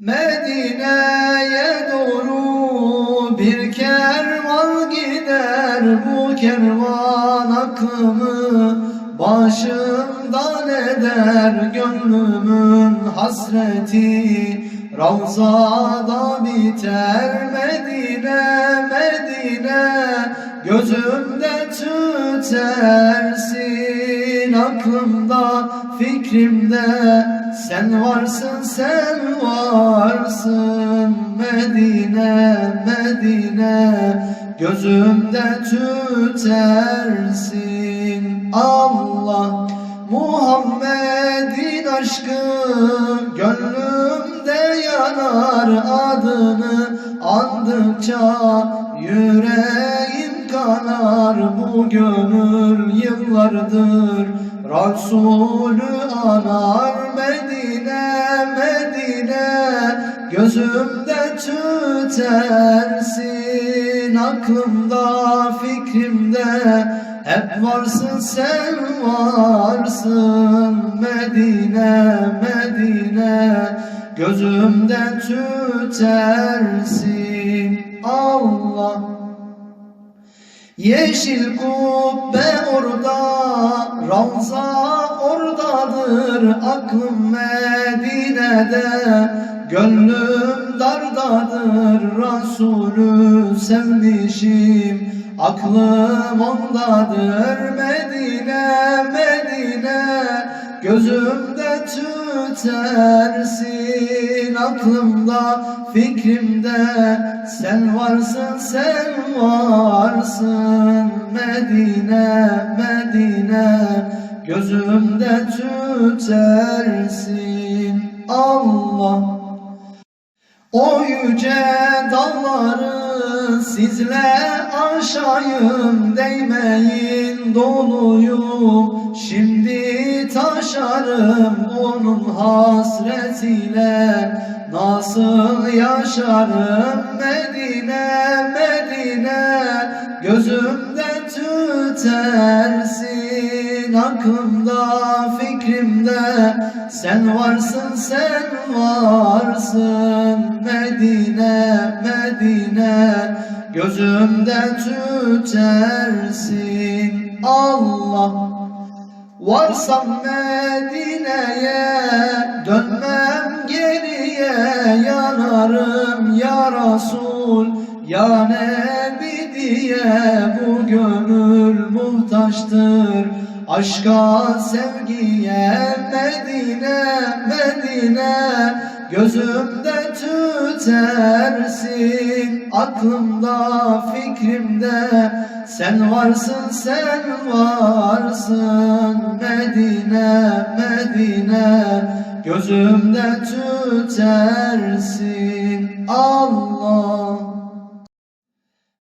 Medine'ye doğru bir kervan gider. Bu kervan aklımı başımdan eder. Gönlümün hasreti Ravzada biter. Medine Medine gözümde tütersin aklımda fikrimde. Sen varsın sen varsın. Medine Medine gözümde tütersin. Allah Muhammed'in aşkı gönlümde yanar adını. Andıkça yüreğim kanar bu gönül yıllardır Resulü anar Medine Medine gözümde tütersin aklımda fikrimde. Hep varsın sen varsın Medine Medine gözümden tütersin Allah Yeşil kubbe orada, Ravza oradadır, aklım Medine'de, gönlüm dardadır, Resulü sevmişim, aklım ondadır, Medine, Medine, gözümde tütersin, aklımda, fikrimde, sen varsın, sen varsın, Medine, Medine, gözümde tütersin. O yüce dağları sizle aşayım değmeyin doluyum. Şimdi taşarım onun hasretiyle. Nasıl yaşarım Medine Medine Gözümde tütersin aklımda fikrimde. Sen varsın sen varsın. Medine Medine Gözümde tütersin. Allah Varsam Medine'ye dönmem geriye yanarım. Ya Resul ya Nebi diye bu gönül muhtaçtır aşka sevgiye Medine Medine gözümde tütersin aklımda fikrimde. Sen varsın sen varsın Medine Medine gözümde tütersin. Allah